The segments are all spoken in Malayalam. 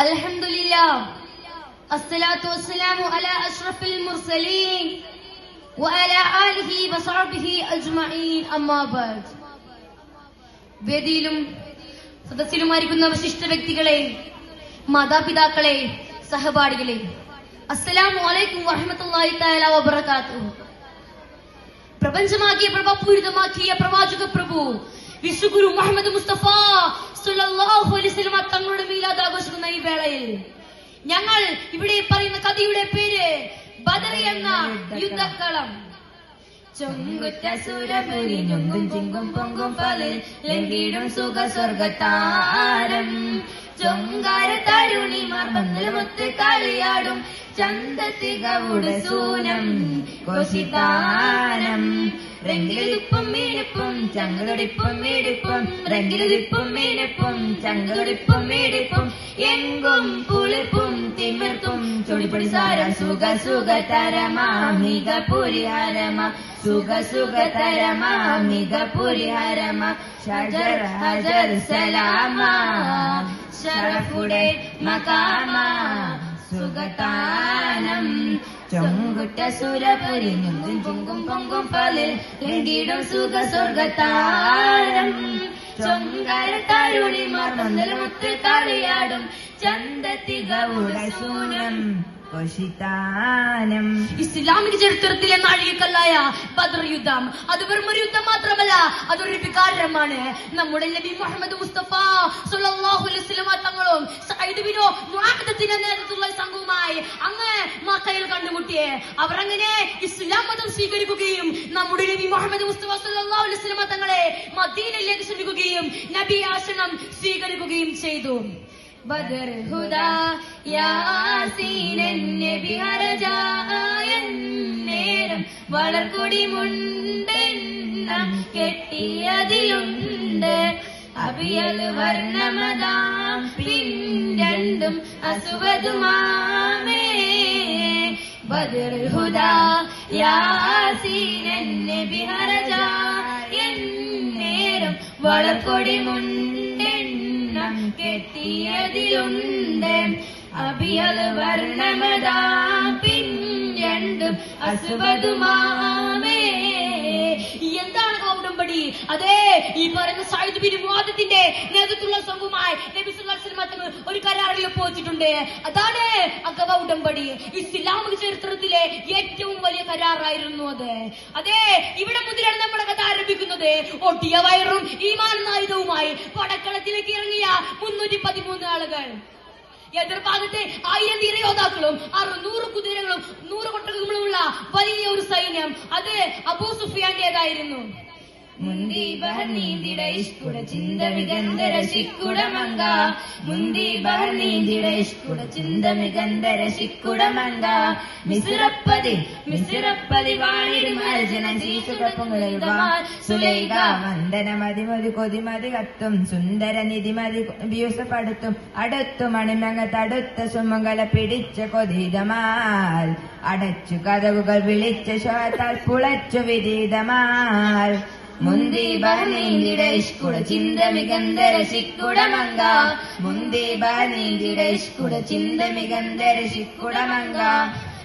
الحمد لله الصلاة والسلام على أشرف المرسلين وعلى آله وصحبه أجمعين أما بعد വേദിയിലും സദസ്സിലുമായിരിക്കുന്ന വിശിഷ്ട വ്യക്തികളെ മാതാപിതാക്കളെ സഹപാഠികളെ അസ്സലാമു അലൈക്കും വറഹ്മത്തുള്ളാഹി തആല വബറകാതുഹു പ്രപഞ്ചമാക്കിയ പ്രഭപൂരിതമാക്കിയ പ്രവാചക പ്രഭു വിശുഗുരു മുഹമ്മദ് മുസ്തഫ സല്ലല്ലാഹു അലൈഹി വസല്ലമ ഞങ്ങൾ ഇവിടെ പറയുന്ന കഥയുടെ പേര് ബദർ എന്ന യുദ്ധക്കളം. ചൊങ്കുറ്റ സുരപുരി ചിങ്കും പൊങ്കും പലിൽ ലങ്കിടും സുഖ സ്വർഗത്താരം. ചൊങ്കാര തരുണിമാർ പന്തലുമൊത്ത് കളിയാടും ചന്തത്തികവുടെ സൂനം കോശിതാനം. റെങ്കിലുതിപ്പും മീനിപ്പും ചങ്കുടിപ്പും മീടിപ്പും റെങ്കിലുതിപ്പും മീനിപ്പും ചങ്കുടിപ്പും മീടിപ്പും എങ്കും പുളിപ്പും തിമിർത്തും ചൊടിപ്പൊടി സാര സുഖ സുഖ തരമാ മിക പുരിഹരമ സുഖ സുഖ തരമാ മിക പുരിഹരമ ഷജർ ഹജർ സലാമ ഷറഫുടെ മകാമ സുഖതാനം ചൊങ്കുറ്റ സുരപുരി എന്ന പൊങ്കും ഇസ്ലാമിക ബദർ യുദ്ധം. അത് വെറും ഒരു യുദ്ധം മാത്രമല്ല അതൊരു വികാരമാണ്. നമ്മുടെ നബി മുഹമ്മദ് മുസ്തഫ സല്ലല്ലാഹു അലൈഹി തങ്ങളും സംഘവുമായി അങ്ങ് മക്കയിൽ കണ്ടുമുട്ടിയെ അവർ അങ്ങനെ ഇസ്ലാം മതം സ്വീകരിക്കുകയും നമ്മുടെ നബി മുഹമ്മദ് മുസ്തഫ സല്ലല്ലാഹു അലൈഹി വസല്ലം തങ്ങളെ മദീനയിലേക്ക് ക്ഷണിക്കുകയും നബി ആസനം സ്വീകരിക്കുകയും ചെയ്തു. ബദർ ഹുദാ യാസീനൻ നബി ഹരജായൻ നേരം വളർക്കൊടി മുണ്ടെന്ന കെട്ടിയതിലുണ്ട്. അഭിയൽ പിൻ രണ്ടും അസുവതുമാമേ ബദർ ഹുദാ യാസീനൻ നബി ഹരജായൻ നേരം വളർക്കൊടി മുണ്ടെണ്ണം കെട്ടിയതിലുണ്ട്. അഭിയത് വർണമതാ പിൻരണ്ടും അസുവതുമാമേ എന്താണ് ആ അതെ ഈ പറയുന്ന സായുധ പിരിമോദത്തിന്റെ നേതൃത്വമുള്ള സംഘവുമായി നബി സല്ലല്ലാഹു അലൈഹി ഒരു കരാറിൽ ഒപ്പുവെച്ചിട്ടുണ്ട്. അതാണ് അഗവ ഉടമ്പടി ഇസ്ലാമിക ചരിത്രത്തിലെ ഏറ്റവും വലിയ കരാറായിരുന്നു അത്. അതെ ഇവിടെ മുതലാണ് നമ്മുടെ കഥ ആരംഭിക്കുന്നത്. ഒട്ടിയ വയറും ഈമാൻ നായുധവുമായി പടക്കളത്തിലേക്ക് ഇറങ്ങിയ മുന്നൂറ്റി പതിമൂന്ന് ആളുകൾ. എതിർഭാഗത്തെ ആയിരം തീര യോദ്ധാക്കളും അറുന്നൂറ് കുതിരകളും നൂറ് കൊട്ടകങ്ങളുമുള്ള വലിയ ഒരു സൈന്യം. അത് അബൂ സുഫിയാന്റേതായിരുന്നു. മുന്തി ബഹനീതിട ഇഷ്കുട ചിന്ത മികന്തര ശിക്കുട മങ്ക. മുന്തി ബഹനീതിട ഇഷ്കുട ചിന്ത മികന്തര ശിക്കുട മങ്ക. മിസിറപ്പതി മിസിറപ്പതി വാണിടും അർജുന ശീസുകപ്പുകളുമാർ സുലൈക വന്ദന മതിമതി കൊതിമതി കത്തും സുന്ദര നിധിമതി വ്യൂസപ്പെടുത്തും. അടുത്തു മണിമങ്ങ തടുത്ത സുമംഗല പിടിച്ച കൊതിതമാൽ. അടച്ചു കഥകുകൾ വിളിച്ച ശോത്താൽ പുളച്ചു വിരീതമാൽ മുന്തി ബഹനീന്തിട ഇഷ്കുട ചിന്ത മികന്ത ശിക്കുട മങ്ക മുന്തി ബഹനീന്തിട ഇഷ്കുട ചിന്ത മികന്ത ശിക്കുട മങ്ക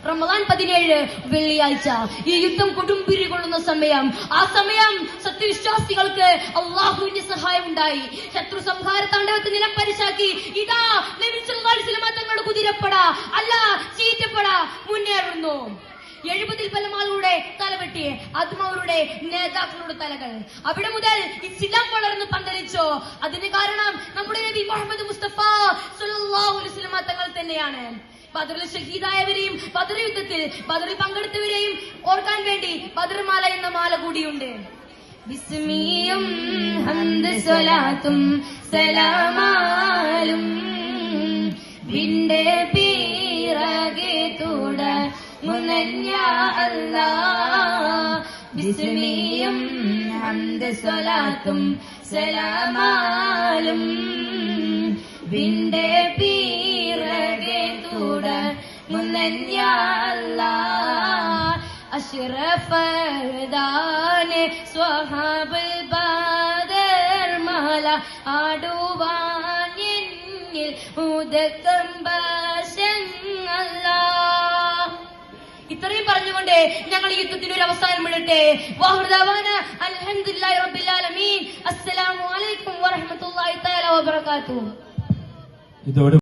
റമദാൻ പതിനേഴ് വെള്ളിയാഴ്ച. ഈ യുദ്ധം കൊടുമ്പിരി കൊള്ളുന്ന സമയം. ആ സമയം സത്യവിശ്വാസികൾക്ക് അള്ളാഹുവിന്റെ സഹായം ഉണ്ടായി ശത്രു സംഹാര താണ്ഡവത്തെ നിലം പരിശാക്കി ഇതാ തങ്ങളുടെ കുതിരപ്പട. അല്ല ചീറ്റപ്പട മുന്നേറുന്നു. എഴുപതിൽ പരം ആളുകളുടെ ആത്മാവരുടെ നേതാക്കളുടെ തലകൾ. അവിടെ മുതൽ ഇസ്ലാം വളർന്ന് പന്തലിച്ചോ? അതിന് കാരണം നമ്മുടെ നബി മുഹമ്മദ് മുസ്തഫ വസല്ലം തങ്ങൾ തന്നെയാണ്. ബദറിൽ ഷഹീദായവരെയും ബദർ യുദ്ധത്തിൽ ബദറിൽ പങ്കെടുത്തവരെയും ഓർക്കാൻ വേണ്ടി ബദർമാല എന്ന മാല കൂടിയുണ്ട്. ബിസ്മിയും സലാമാലും പീറകെ തുട മുനഞ്ഞ അല്ലാ ബിസ്മിയും ഹംദ് സ്വലാത്തും സലാമാലും വിന്റെ പീറകെ തുട മുനഞ്ഞ അല്ലാ അഷ്റഫദാനെ ബാദർ ബദർ മാല ആടുവാൻ എന്നിൽ ഉദക്കമ്പശങ്ങള പറഞ്ഞുകൊണ്ട് ഞങ്ങൾ യുദ്ധത്തിന് ഒരു അവസാനം ഇടട്ടെ അൽഹംദുലില്ലാഹി റബ്ബിൽ ആലമീൻ. അസ്സലാമു അലൈക്കും വറഹ്മത്തുള്ളാഹി തആല വബറകാതുഹു. ഇതോടെ